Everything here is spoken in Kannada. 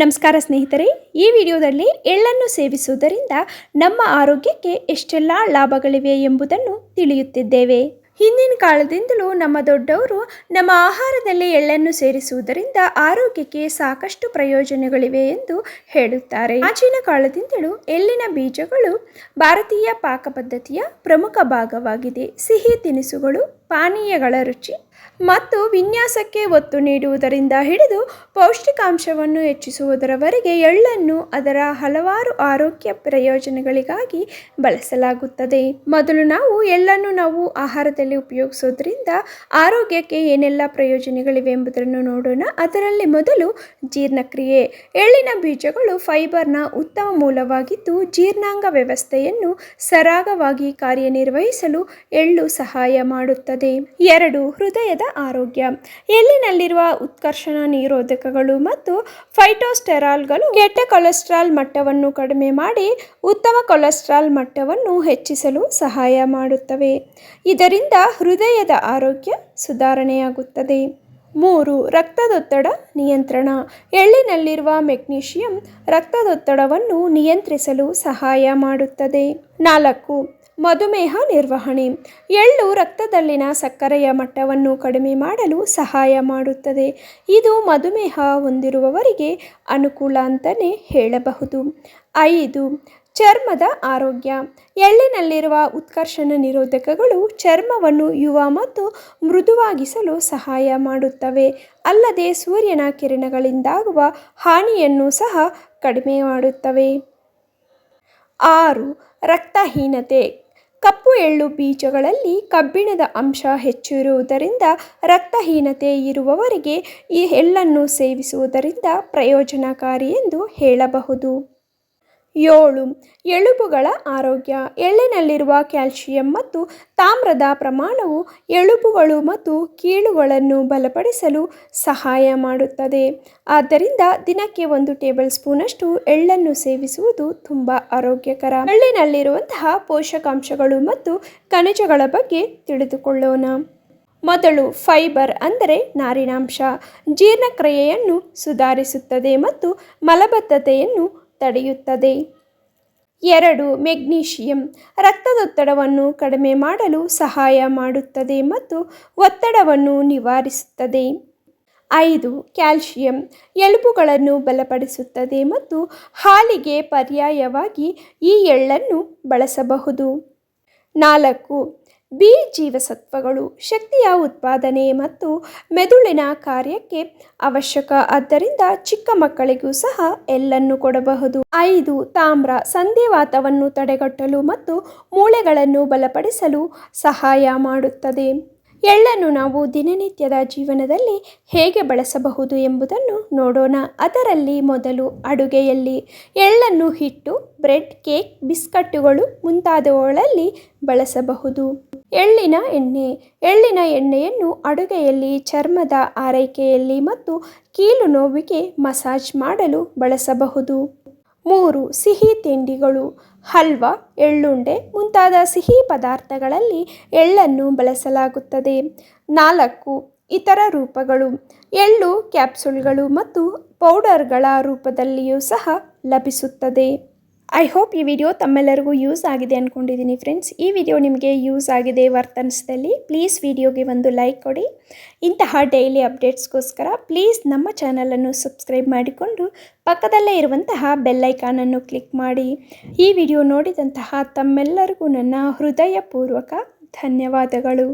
ನಮಸ್ಕಾರ ಸ್ನೇಹಿತರೆ, ಈ ವಿಡಿಯೋದಲ್ಲಿ ಎಳ್ಳನ್ನು ಸೇವಿಸುವುದರಿಂದ ನಮ್ಮ ಆರೋಗ್ಯಕ್ಕೆ ಎಷ್ಟೆಲ್ಲ ಲಾಭಗಳಿವೆ ಎಂಬುದನ್ನು ತಿಳಿಯುತ್ತಿದ್ದೇವೆ. ಹಿಂದಿನ ಕಾಲದಿಂದಲೂ ನಮ್ಮ ದೊಡ್ಡವರು ನಮ್ಮ ಆಹಾರದಲ್ಲಿ ಎಳ್ಳನ್ನು ಸೇರಿಸುವುದರಿಂದ ಆರೋಗ್ಯಕ್ಕೆ ಸಾಕಷ್ಟು ಪ್ರಯೋಜನಗಳಿವೆ ಎಂದು ಹೇಳುತ್ತಾರೆ. ಪ್ರಾಚೀನ ಕಾಲದಿಂದಲೂ ಎಳ್ಳಿನ ಬೀಜಗಳು ಭಾರತೀಯ ಪಾಕಪದ್ಧತಿಯ ಪ್ರಮುಖ ಭಾಗವಾಗಿದೆ. ಸಿಹಿ ತಿನಿಸುಗಳು ಪಾನೀಯಗಳ ರುಚಿ ಮತ್ತು ವಿನ್ಯಾಸಕ್ಕೆ ಒತ್ತು ನೀಡುವುದರಿಂದ ಹಿಡಿದು ಪೌಷ್ಟಿಕಾಂಶವನ್ನು ಹೆಚ್ಚಿಸುವುದರವರೆಗೆ ಎಳ್ಳನ್ನು ಅದರ ಹಲವಾರು ಆರೋಗ್ಯ ಪ್ರಯೋಜನಗಳಿಗಾಗಿ ಬಳಸಲಾಗುತ್ತದೆ. ಮೊದಲು ನಾವು ಎಳ್ಳನ್ನು ನಾವು ಆಹಾರದಲ್ಲಿ ಉಪಯೋಗಿಸೋದ್ರಿಂದ ಆರೋಗ್ಯಕ್ಕೆ ಏನೆಲ್ಲ ಪ್ರಯೋಜನಗಳಿವೆ ಎಂಬುದನ್ನು ನೋಡೋಣ. ಅದರಲ್ಲಿ ಮೊದಲು ಜೀರ್ಣಕ್ರಿಯೆ. ಎಳ್ಳಿನ ಬೀಜಗಳು ಫೈಬರ್ನ ಉತ್ತಮ ಮೂಲವಾಗಿದ್ದು ಜೀರ್ಣಾಂಗ ವ್ಯವಸ್ಥೆಯನ್ನು ಸರಾಗವಾಗಿ ಕಾರ್ಯನಿರ್ವಹಿಸಲು ಎಳ್ಳು ಸಹಾಯ ಮಾಡುತ್ತದೆ ಎರಡು, ಹೃದಯದ ಆರೋಗ್ಯ. ಎಲ್ಲಿನಲ್ಲಿರುವ ಉತ್ಕರ್ಷಣ ನಿರೋಧಕಗಳು ಮತ್ತು ಫೈಟೋಸ್ಟೆರಾಲ್ಗಳು? ಕೆಟ್ಟ ಕೊಲೆಸ್ಟ್ರಾಲ್ ಮಟ್ಟವನ್ನು ಕಡಿಮೆ ಮಾಡಿ ಉತ್ತಮ ಕೊಲೆಸ್ಟ್ರಾಲ್ ಮಟ್ಟವನ್ನು ಹೆಚ್ಚಿಸಲು ಸಹಾಯ ಮಾಡುತ್ತವೆ. ಇದರಿಂದ ಹೃದಯದ ಆರೋಗ್ಯ ಸುಧಾರಣೆಯಾಗುತ್ತದೆ. ಮೂರು, ರಕ್ತದೊತ್ತಡ ನಿಯಂತ್ರಣ. ಎಳ್ಳಿನಲ್ಲಿರುವ ಮೆಗ್ನೀಷಿಯಂ ರಕ್ತದೊತ್ತಡವನ್ನು ನಿಯಂತ್ರಿಸಲು ಸಹಾಯ ಮಾಡುತ್ತದೆ. ನಾಲ್ಕು ಮಧುಮೇಹ ನಿರ್ವಹಣೆ. ಎಳ್ಳು ರಕ್ತದಲ್ಲಿನ ಸಕ್ಕರೆಯ ಮಟ್ಟವನ್ನು ಕಡಿಮೆ ಮಾಡಲು ಸಹಾಯ ಮಾಡುತ್ತದೆ. ಇದು ಮಧುಮೇಹ ಹೊಂದಿರುವವರಿಗೆ ಅನುಕೂಲ ಅಂತಲೇ ಹೇಳಬಹುದು. ಐದು, ಚರ್ಮದ ಆರೋಗ್ಯ. ಎಳ್ಳಿನಲ್ಲಿರುವ ಉತ್ಕರ್ಷಣ ನಿರೋಧಕಗಳು ಚರ್ಮವನ್ನು ಯುವ ಮತ್ತು ಮೃದುವಾಗಿಸಲು ಸಹಾಯ ಮಾಡುತ್ತವೆ. ಅಲ್ಲದೆ ಸೂರ್ಯನ ಕಿರಣಗಳಿಂದಾಗುವ ಹಾನಿಯನ್ನು ಸಹ ಕಡಿಮೆ ಮಾಡುತ್ತವೆ. ಆರು, ರಕ್ತಹೀನತೆ. ಕಪ್ಪು ಎಳ್ಳು ಬೀಜಗಳಲ್ಲಿ ಕಬ್ಬಿಣದ ಅಂಶ ಹೆಚ್ಚು ಇರುವುದರಿಂದ ರಕ್ತಹೀನತೆ ಇರುವವರಿಗೆ ಈ ಎಳ್ಳನ್ನು ಸೇವಿಸುವುದರಿಂದ ಪ್ರಯೋಜನಕಾರಿ ಎಂದು ಹೇಳಬಹುದು. ಏಳು, ಎಲುಬುಗಳ ಆರೋಗ್ಯ. ಎಳ್ಳಿನಲ್ಲಿರುವ ಕ್ಯಾಲ್ಶಿಯಂ ಮತ್ತು ತಾಮ್ರದ ಪ್ರಮಾಣವು ಎಲುಬುಗಳು ಮತ್ತು ಕೀಳುಗಳನ್ನು ಬಲಪಡಿಸಲು ಸಹಾಯ ಮಾಡುತ್ತದೆ. ಆದ್ದರಿಂದ ದಿನಕ್ಕೆ ಒಂದು ಟೇಬಲ್ ಸ್ಪೂನಷ್ಟು ಎಳ್ಳನ್ನು ಸೇವಿಸುವುದು ತುಂಬ ಆರೋಗ್ಯಕರ. ಎಳ್ಳಿನಲ್ಲಿರುವಂತಹ ಪೋಷಕಾಂಶಗಳು ಮತ್ತು ಖನಿಜಗಳ ಬಗ್ಗೆ ತಿಳಿದುಕೊಳ್ಳೋಣ. ಮೊದಲು ಫೈಬರ್ ಅಂದರೆ ನಾರಿನಾಂಶ. ಜೀರ್ಣಕ್ರಿಯೆಯನ್ನು ಸುಧಾರಿಸುತ್ತದೆ ಮತ್ತು ಮಲಬದ್ಧತೆಯನ್ನು ತಡೆಯುತ್ತದೆ. ಎರಡು, ಮೆಗ್ನೀಷಿಯಂ ರಕ್ತದೊತ್ತಡವನ್ನು ಕಡಿಮೆ ಮಾಡಲು ಸಹಾಯ ಮಾಡುತ್ತದೆ ಮತ್ತು ಒತ್ತಡವನ್ನು ನಿವಾರಿಸುತ್ತದೆ. ಐದು, ಕ್ಯಾಲ್ಶಿಯಂ ಎಲುಬುಗಳನ್ನು ಬಲಪಡಿಸುತ್ತದೆ ಮತ್ತು ಹಾಲಿಗೆ ಪರ್ಯಾಯವಾಗಿ ಈ ಎಳ್ಳನ್ನು ಬಳಸಬಹುದು. ನಾಲ್ಕು ಬಿ ಜೀವಸತ್ವಗಳು ಶಕ್ತಿಯ ಉತ್ಪಾದನೆ ಮತ್ತು ಮೆದುಳಿನ ಕಾರ್ಯಕ್ಕೆ ಅವಶ್ಯಕ. ಆದ್ದರಿಂದ ಚಿಕ್ಕ ಮಕ್ಕಳಿಗೂ ಸಹ ಎಲ್ಲನ್ನು ಕೊಡಬಹುದು. ಐದು, ತಾಮ್ರ ಸಂಧಿವಾತವನ್ನು ತಡೆಗಟ್ಟಲು ಮತ್ತು ಮೂಳೆಗಳನ್ನು ಬಲಪಡಿಸಲು ಸಹಾಯ ಮಾಡುತ್ತದೆ. ಎಳ್ಳನ್ನು ನಾವು ದಿನನಿತ್ಯದ ಜೀವನದಲ್ಲಿ ಹೇಗೆ ಬಳಸಬಹುದು ಎಂಬುದನ್ನು ನೋಡೋಣ. ಅದರಲ್ಲಿ ಮೊದಲು ಅಡುಗೆಯಲ್ಲಿ ಎಳ್ಳನ್ನು ಹಿಟ್ಟು, ಬ್ರೆಡ್, ಕೇಕ್, ಬಿಸ್ಕಟ್ಟುಗಳು ಮುಂತಾದವುಗಳಲ್ಲಿ ಬಳಸಬಹುದು. ಎಳ್ಳಿನ ಎಣ್ಣೆ. ಎಳ್ಳಿನ ಎಣ್ಣೆಯನ್ನು ಅಡುಗೆಯಲ್ಲಿ, ಚರ್ಮದ ಆರೈಕೆಯಲ್ಲಿ ಮತ್ತು ಕೀಲು ನೋವಿಗೆ ಮಸಾಜ್ ಮಾಡಲು ಬಳಸಬಹುದು. ಮೂರು, ಸಿಹಿ ತಿಂಡಿಗಳು. ಹಲ್ವಾ, ಎಳ್ಳುಂಡೆ ಮುಂತಾದ ಸಿಹಿ ಪದಾರ್ಥಗಳಲ್ಲಿ ಎಳ್ಳನ್ನು ಬಳಸಲಾಗುತ್ತದೆ. ನಾಲ್ಕು, ಇತರ ರೂಪಗಳು. ಎಳ್ಳು ಕ್ಯಾಪ್ಸುಲ್ಗಳು ಮತ್ತು ಪೌಡರ್ಗಳ ರೂಪದಲ್ಲಿಯೂ ಸಹ ಲಭಿಸುತ್ತದೆ. ಐ ಹೋಪ್ ಈ ವಿಡಿಯೋ ತಮ್ಮೆಲ್ಲರಿಗೂ ಯೂಸ್ ಆಗಿದೆ ಅಂದ್ಕೊಂಡಿದ್ದೀನಿ ಫ್ರೆಂಡ್ಸ್ ಈ ವಿಡಿಯೋ ನಿಮಗೆ ಯೂಸ್ ಆಗಿದೆ ವರ್ತ್ ಅನಿಸಿದಲ್ಲಿ ಪ್ಲೀಸ್ ವಿಡಿಯೋಗೆ ಒಂದು ಲೈಕ್ ಕೊಡಿ. ಇಂತಹ ಡೈಲಿ ಅಪ್ಡೇಟ್ಸ್ಗೋಸ್ಕರ ಪ್ಲೀಸ್ ನಮ್ಮ ಚಾನಲನ್ನು ಸಬ್ಸ್ಕ್ರೈಬ್ ಮಾಡಿಕೊಂಡು ಪಕ್ಕದಲ್ಲೇ ಇರುವಂತಹ ಬೆಲ್ಲೈಕಾನನ್ನು ಕ್ಲಿಕ್ ಮಾಡಿ. ಈ ವಿಡಿಯೋ ನೋಡಿದಂತಹ ತಮ್ಮೆಲ್ಲರಿಗೂ ನನ್ನ ಹೃದಯಪೂರ್ವಕ ಧನ್ಯವಾದಗಳು.